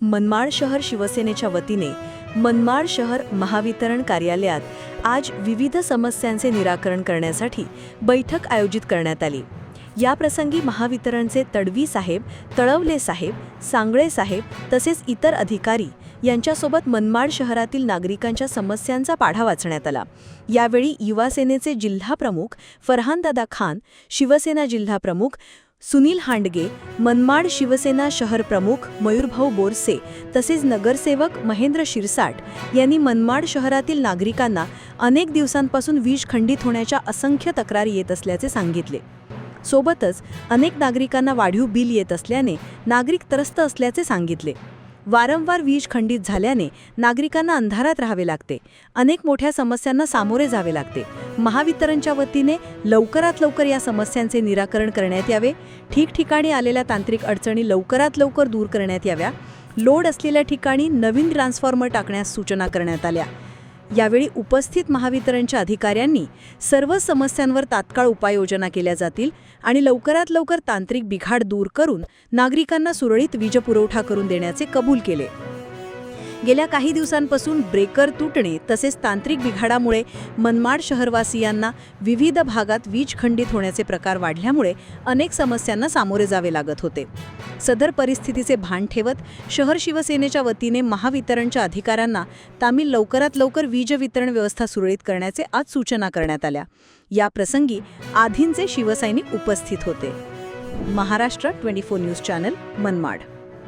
मनमाड शहर शिवसेनेच्या वतीने मनमाड शहर महावितरण कार्यालयात आज विविध समस्यांचे निराकरण करण्यासाठी बैठक आयोजित करण्यात आली. याप्रसंगी महावितरणचे तडवी साहेब तळवले साहेब सांगळे साहेब तसेच इतर अधिकारी यांच्यासोबत मनमाड शहरातील नागरिकांच्या समस्यांचा पाढा वाचण्यात आला. यावेळी युवासेनेचे जिल्हा प्रमुख फरहानदादा खान शिवसेना जिल्हाप्रमुख सुनील हांडगे मनमाड शिवसेना शहर प्रमुख मयूरभाऊ बोरसे तसेच नगरसेवक महेंद्र शिरसाट यांनी मनमाड शहरातील नागरिकांना अनेक दिवसांपासून वीज खंडित होण्याच्या असंख्य तक्रारी येत असल्याचे सांगितले. सोबतच अनेक नागरिकांना वाढीव बिल येत असल्याने नागरिक त्रस्त असल्याचे सांगितले. वारंवार वीज खंडित झाल्याने नागरिकांना अंधारात राहावे लागते. अनेक मोठ्या समस्यांना सामोरे जावे लागते. महावितरणच्या वतीने लवकरात लवकर या समस्यांचे निराकरण करण्यात यावे. ठिकठिकाणी आलेल्या तांत्रिक अडचणी लवकरात लवकर दूर करण्यात याव्या. लोड असलेल्या ठिकाणी नवीन ट्रान्सफॉर्मर टाकण्यास सूचना करण्यात आल्या. यावेळी उपस्थित महावितरणच्या अधिकाऱ्यांनी सर्व समस्यांवर तात्काळ उपाययोजना केल्या जातील आणि लवकरात लवकर तांत्रिक बिघाड दूर करून नागरिकांना सुरळीत वीजपुरवठा करून देण्याचे कबूल केले. गेल्या काही दिवसांपासून ब्रेकर तुटणे तसेच तांत्रिक बिघाडामुळे मनमाड शहरवासियांना विविध भागात वीज खंडित होण्याचे प्रकार वाढल्यामुळे अनेक समस्यांना सामोरे जावे लागत होते. सदर परिस्थितीचे भान ठेवत शहर शिवसेनेच्या वतीने महावितरणच्या अधिकाऱ्यांना तामी लवकरात लवकर वीज वितरण व्यवस्था सुरळीत करण्याचे आज सूचना करण्यात आल्या. या प्रसंगी आधींचे शिवसैनिक उपस्थित होते. Maharashtra twenty four news channel Manmad.